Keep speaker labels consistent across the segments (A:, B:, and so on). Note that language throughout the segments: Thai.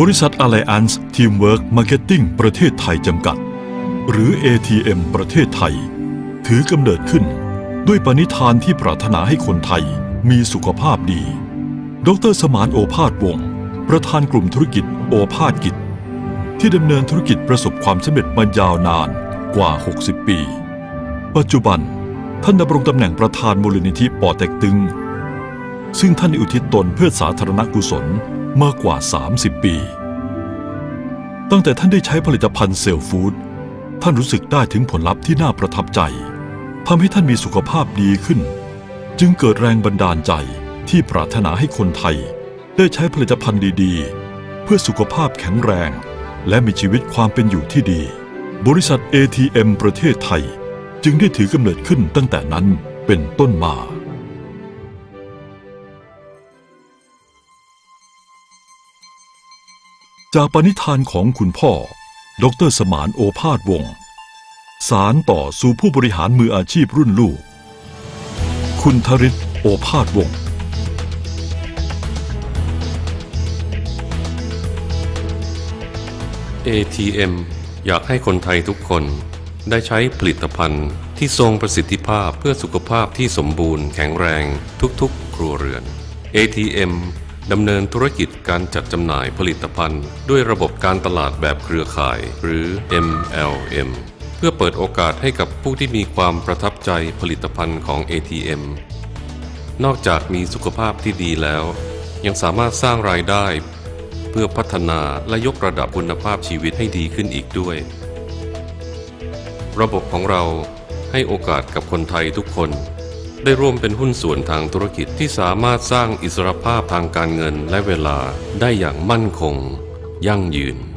A: บริษัท Alliance Teamwork Marketing ประเทศไทยจำกัด หรือ ATM ประเทศไทย ถือกำเนิดขึ้น ด้วยปณิธานที่ปรารถนาให้คนไทยมีสุขภาพดี ดรสมานโอภาสวงศ์ประธานกลุ่มธุรกิจโอภาสกิจ ที่ดำเนินธุรกิจประสบความสำเร็จมายาวนานกว่า 60 ปี ปัจจุบัน ท่านดำรงตำแหน่งประธานมูลนิธิปอเต็กตึง ซึ่งท่านอุทิศตนเพื่อสาธารณกุศลมากกว่า 30 ปี ตั้งแต่ท่านได้ใช้ผลิตภัณฑ์เซลฟู้ดท่านรู้สึกได้ถึงผลลัพธ์ที่น่าประทับใจทำให้ท่านมีสุขภาพดีขึ้น จึงเกิดแรงบันดาลใจที่ปรารถนาให้คนไทย ได้ใช้ผลิตภัณฑ์ดีๆ เพื่อสุขภาพแข็งแรง และมีชีวิตความเป็นอยู่ที่ดี บริษัท ATM ประเทศไทย จึงได้ถือกำเนิดขึ้นตั้งแต่นั้นเป็นต้นมา จากปณิธานของคุณพ่อ ดรสมานโอภาสวงศ์สารต่อสู่ผู้บริหารมืออาชีพรุ่นลูก คุณธริศโอภาสวงศ์
B: ATM อยากให้คนไทยทุกคนได้ใช้ผลิตภัณฑ์ที่ทรงประสิทธิภาพเพื่อสุขภาพที่สมบูรณ์แข็งแรงทุกๆ ครัวเรือน ATM ดำเนินธุรกิจการจัดจำหน่ายผลิตภัณฑ์ ด้วยระบบการตลาดแบบเครือข่าย หรือ MLM เพื่อเปิดโอกาสให้กับผู้ที่มีความประทับใจผลิตภัณฑ์ของ ATM นอกจากมีสุขภาพที่ดีแล้ว ยังสามารถสร้างรายได้ เพื่อพัฒนาและยกระดับคุณภาพชีวิตให้ดีขึ้นอีกด้วย ระบบของเราให้โอกาสกับคนไทยทุกคน ได้ร่วมเป็นหุ้นส่วนทางธุรกิจที่สามารถสร้างอิสรภาพทางการเงินและเวลาได้อย่างมั่นคง ยั่งยืน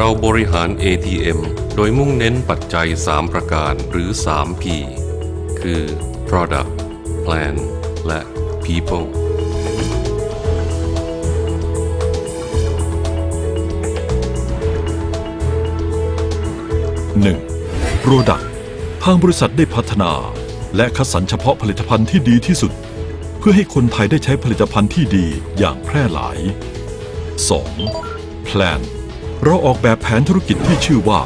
B: เราบริหาร ATM โดยมุ่งเน้นปัจจัย 3 ประการหรือ 3P คือ Product Plan และ People
A: 1. Product ทางบริษัทได้พัฒนา และคัดสรรเฉพาะผลิตภัณฑ์ที่ดีที่สุด เพื่อให้คนไทยได้ใช้ผลิตภัณฑ์ที่ดีอย่างแพร่หลาย 2. Plan เราออกแบบแผนธุรกิจที่ชื่อว่า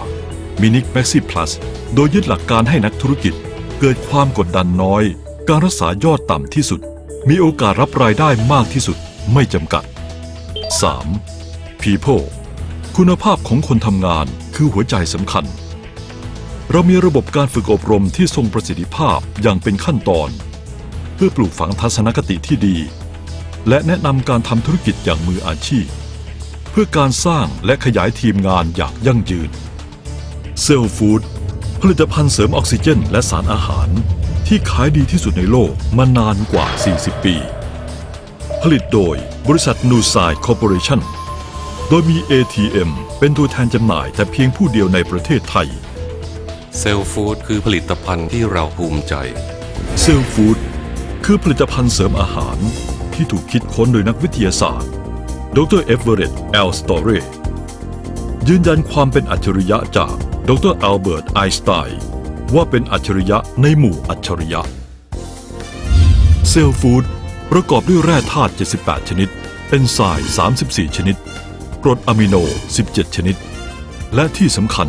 A: Minic Maxi Plus โดยยึดหลักการให้นักธุรกิจ เกิดความกดดันน้อย การรักษายอดต่ำที่สุด มีโอกาสรับรายได้มากที่สุดไม่จำกัด 3. People คุณภาพของคนทำงานคือหัวใจสำคัญ เรามีระบบการฝึกอบรมที่ทรงประสิทธิภาพอย่างเป็นขั้นตอน เพื่อปลูกฝังทัศนคติที่ดี และแนะนำการทำธุรกิจอย่างมืออาชีพ เพื่อการสร้างและขยายทีมงานอย่างยั่งยืน เซลฟู้ดผลิตภัณฑ์เสริมออกซิเจน และสารอาหาร ที่ขายดีที่สุดในโลกมานานกว่า 40 ปี ผลิตโดยบริษัทนูไซคอร์ปอเรชั่น โดยมี ATM เป็นตัวแทนจำหน่ายแต่เพียงผู้เดียวในประเทศไทย
B: เซลฟู้ดคือผลิตภัณฑ์ที่เราภูมิใจ
A: เซลฟู้ดคือผลิตภัณฑ์เสริมอาหารที่ถูกคิดค้นโดยนักวิทยาศาสตร์ ดรเอฟเวอร์เรตแอลสตอเรยืนยันความเป็นอัจฉริยะจากดรอัลเบิร์ตไอน์สไตน์ว่าเป็นอัจฉริยะในหมู่อัจฉริยะ เซลฟูดประกอบด้วยแร่ธาตุ 78 ชนิด เอนไซม์ 34 ชนิด กรดอะมิโน 17 ชนิด และที่สำคัญ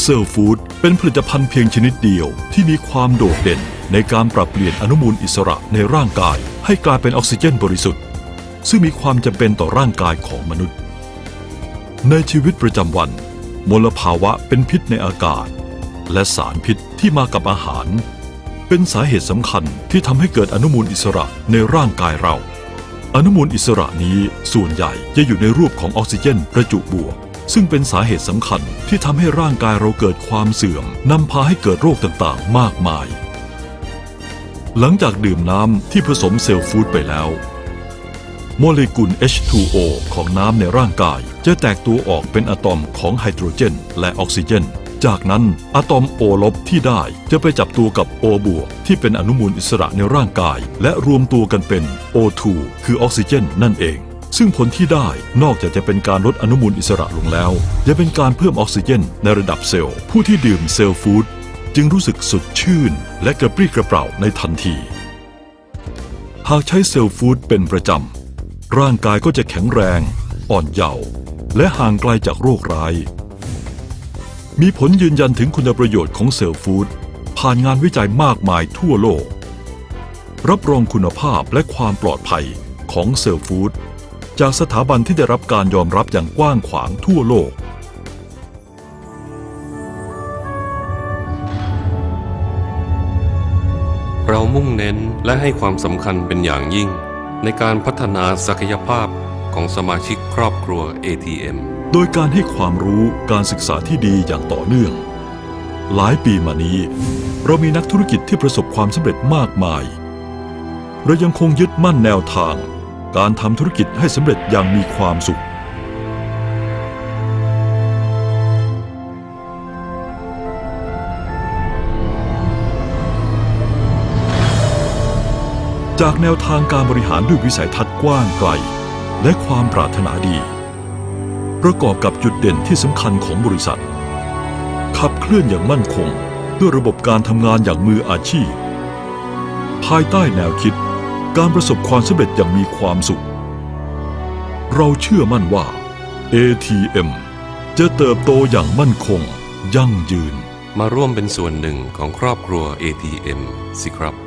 A: เซลฟูดเป็นผลิตภัณฑ์เพียงชนิดเดียวที่มีความโดดเด่นในการปรับเปลี่ยนอนุมูลอิสระในร่างกาย ให้กลายเป็นออกซิเจนบริสุทธิ์ ซึ่งมีความจำเป็นต่อร่างกายของมนุษย์ ในชีวิตประจำวัน มลภาวะเป็นพิษในอากาศ และสารพิษที่มากับอาหาร เป็นสาเหตุสำคัญที่ทำให้เกิดอนุมูลอิสระในร่างกายเรา อนุมูลอิสระนี้ส่วนใหญ่จะอยู่ในรูปของออกซิเจนประจุบวก ซึ่งเป็นสาเหตุสำคัญที่ทำให้ร่างกายเราเกิดความเสื่อมนำพาให้เกิดโรคต่างๆ มากมายหลังจากดื่มน้ำที่ผสมเซลล์ฟู้ดไปแล้ว โมเลกุล H2O ของน้ำในร่างกาย จะแตกตัวออกเป็นอะตอมของไฮโดรเจน และออกซิเจน จากนั้นอะตอม O ลบที่ได้จะไปจับตัวกับ O บวกที่เป็นอนุมูลอิสระในร่างกาย และรวมตัวกันเป็น O2 คือออกซิเจน นั่นเอง ซึ่งผลที่ได้นอกจากจะเป็นการลดอนุมูลอิสระลงแล้วยังเป็นการเพิ่มออกซิเจน ในระดับเซลล์ ผู้ที่ดื่มเซลล์ฟู้ดจึงรู้สึกสดชื่น และกระปรี้กระเปร่าในทันที หากใช้เซลล์ฟู้ดเป็นประจำ ร่างกายก็จะแข็งแรง อ่อนเยาว์และห่างไกลจากโรคร้าย มีผลยืนยันถึงคุณประโยชน์ของเซลล์ฟู้ดผ่านงานวิจัยมากมายทั่วโลก รับรองคุณภาพและความปลอดภัยของเซลล์ฟู้ดจากสถาบันที่ได้รับการยอมรับอย่างกว้างขวางทั่วโลก
B: เรามุ่งเน้นและให้ความสำคัญเป็นอย่างยิ่ง ในการพัฒนาศักยภาพของสมาชิกครอบครัว ATM
A: โดยการให้ความรู้การศึกษาที่ดีอย่างต่อเนื่อง หลายปีมานี้ เรามีนักธุรกิจที่ประสบความสำเร็จมากมาย เรายังคงยึดมั่นแนวทาง การทำธุรกิจให้สำเร็จอย่างมีความสุข จากแนวทางการบริหารด้วยวิสัยทัศน์กว้างไกล และความปรารถนาดี ประกอบกับจุดเด่นที่สำคัญของบริษัท ขับเคลื่อนอย่างมั่นคง ด้วยระบบการทำงานอย่างมืออาชีพ ภายใต้แนวคิดการประสบความสำเร็จอย่างมีความสุข เราเชื่อมั่นว่า ATM จะเติบโตอย่างมั่นคง ยั่งยืน
B: มาร่วมเป็นส่วนหนึ่งของครอบครัว ATM สิครับ